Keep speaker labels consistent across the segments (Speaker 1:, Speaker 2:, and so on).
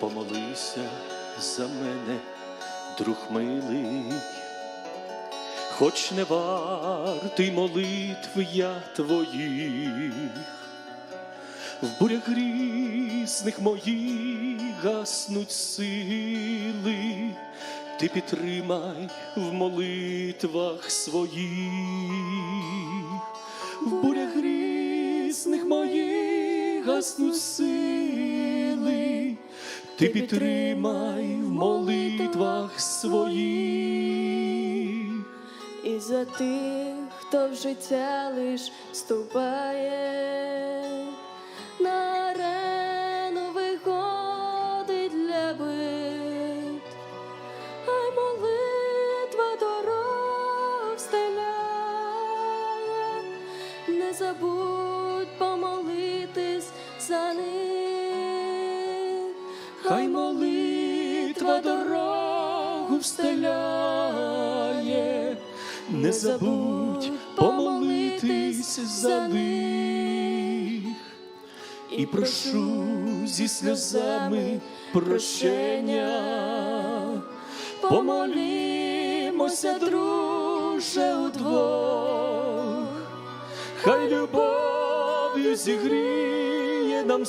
Speaker 1: помолися за мене, друг милий, хоч не вартий молитв я твоїх, в бурях грізних моїх гаснуть сили, ти підтримай в молитвах своїх, в бурях грізних моїх гаснуть сили, ти підтримай в молитвах своїх.
Speaker 2: І за тих, хто в життя лиш ступає, на арену виходить для бит, хай молитва дорог не забудь
Speaker 1: молитва дорогу встеляє, не забудь помолитись за них. І прошу зі сльозами прощення, помолімося, друже, удвох, хай любов'ю зігріє нам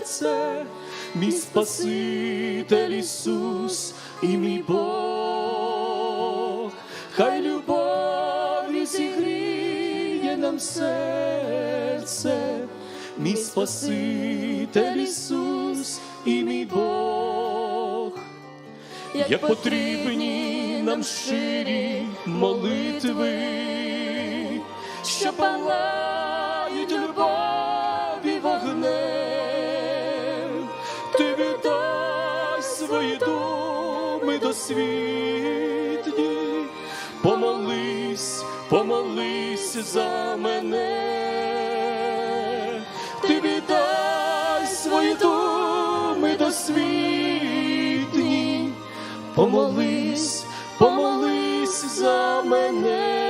Speaker 1: серце, мій Спаситель Ісус і мій Бог, хай любов'ю зігріє нам серце, мій Спаситель Ісус і мій Бог. Як потрібні нам щирі молитви, що палають віддай свої думи до світні, помолись, помолись за мене, ти віддай свої думи до світні, помолись, помолись за мене.